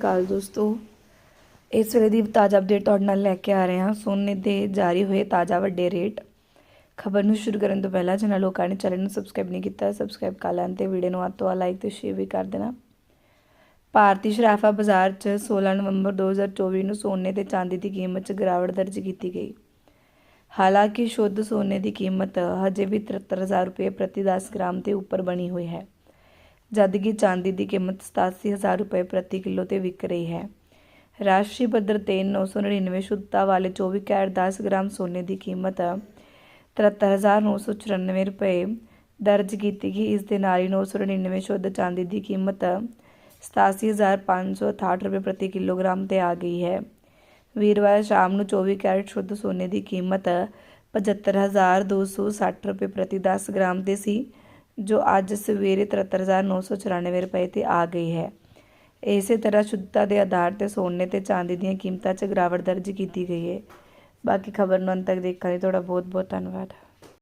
ਅਕਾਲ ਦੋਸਤੋ, ਇਸ ਵੇਲੇ ਦੀ ਤਾਜ਼ਾ ਅਪਡੇਟ ਤੁਹਾਡੇ ਨਾਲ ਲੈ ਕੇ ਆ ਰਹੇ ਹਾਂ। ਸੋਨੇ ਦੇ ਜਾਰੀ ਹੋਏ ਤਾਜ਼ਾ ਵੱਡੇ ਰੇਟ ਖਬਰ ਨੂੰ ਸ਼ੁਰੂ ਕਰਨ ਤੋਂ ਪਹਿਲਾਂ ਜਿਨ੍ਹਾਂ ਲੋਕਾਂ ਨੇ ਚੈਨਲ ਨੂੰ ਸਬਸਕ੍ਰਾਈਬ ਨਹੀਂ ਕੀਤਾ ਸਬਸਕ੍ਰਾਈਬ ਕਰ ਲੈਣ ਤੇ ਵੀਡੀਓ ਨੂੰ ਅੱਧ ਤੋਂ ਵੱਧ ਲਾਈਕ ਤੇ ਸ਼ੇਅਰ ਵੀ ਕਰ ਦੇਣਾ। ਭਾਰਤੀ ਸ਼ਰਾਫਾ ਬਾਜ਼ਾਰ 'ਚ 16 ਨਵੰਬਰ 2024 ਨੂੰ ਸੋਨੇ ਤੇ ਚਾਂਦੀ ਦੀ ਕੀਮਤ 'ਚ ਗਿਰਾਵਟ ਦਰਜ ਕੀਤੀ ਗਈ। ਹਾਲਾਂਕਿ ਸ਼ੁੱਧ ਸੋਨੇ ਦੀ ਕੀਮਤ ਹਜੇ ਵੀ 73000 ਰੁਪਏ ਪ੍ਰਤੀ 10 ਗ੍ਰਾਮ ਦੇ ਉੱਪਰ ਬਣੀ ਹੋਈ ਹੈ। ਜਦਕਿ ਚਾਂਦੀ ਦੀ ਕੀਮਤ 87000 ਰੁਪਏ ਪ੍ਰਤੀ ਕਿਲੋ ਤੇ ਵਿਕ ਰਹੀ ਹੈ। ਰਾਸ਼ਟਰੀ ਪੱਧਰ ਤੇ 999 ਸ਼ੁੱਧਤਾ ਵਾਲੇ 24 ਕੈਰਟ 10 ਗ੍ਰਾਮ ਸੋਨੇ ਦੀ ਕੀਮਤ 73994 ਰੁਪਏ ਦਰਜ ਕੀਤੀ ਗਈ। ਇਸ ਦੇ ਨਾਲ ਹੀ 999 ਸ਼ੁੱਧ ਚਾਂਦੀ ਦੀ ਕੀਮਤ 87568 ਰੁਪਏ ਪ੍ਰਤੀ ਕਿਲੋਗ੍ਰਾਮ ਤੇ ਆ ਗਈ ਹੈ। ਵੀਰਵਾਰ ਸ਼ਾਮ ਨੂੰ 24 ਕੈਰਟ ਸ਼ੁੱਧ ਸੋਨੇ ਦੀ ਕੀਮਤ 75260 ਰੁਪਏ ਪ੍ਰਤੀ 10 ਗ੍ਰਾਮ ਤੇ ਸੀ। ਜੋ ਅੱਜ ਸਵੇਰੇ 73994 ਰੁਪਏ ਤੇ ਆ ਗਈ ਹੈ। ਇਸੇ ਤਰ੍ਹਾਂ ਸ਼ੁੱਧਤਾ ਦੇ ਆਧਾਰ ਤੇ ਸੋਨੇ ਤੇ ਚਾਂਦੀ ਦੀਆਂ ਕੀਮਤਾਂ 'ਚ ਗਿਰਾਵਟ ਦਰਜ ਕੀਤੀ ਗਈ ਹੈ। ਬਾਕੀ ਖਬਰ ਨੂੰ ਅੰਤ ਤੱਕ ਦੇਖਣ ਲਈ ਤੁਹਾਡਾ ਬਹੁਤ ਬਹੁਤ ਧੰਨਵਾਦ।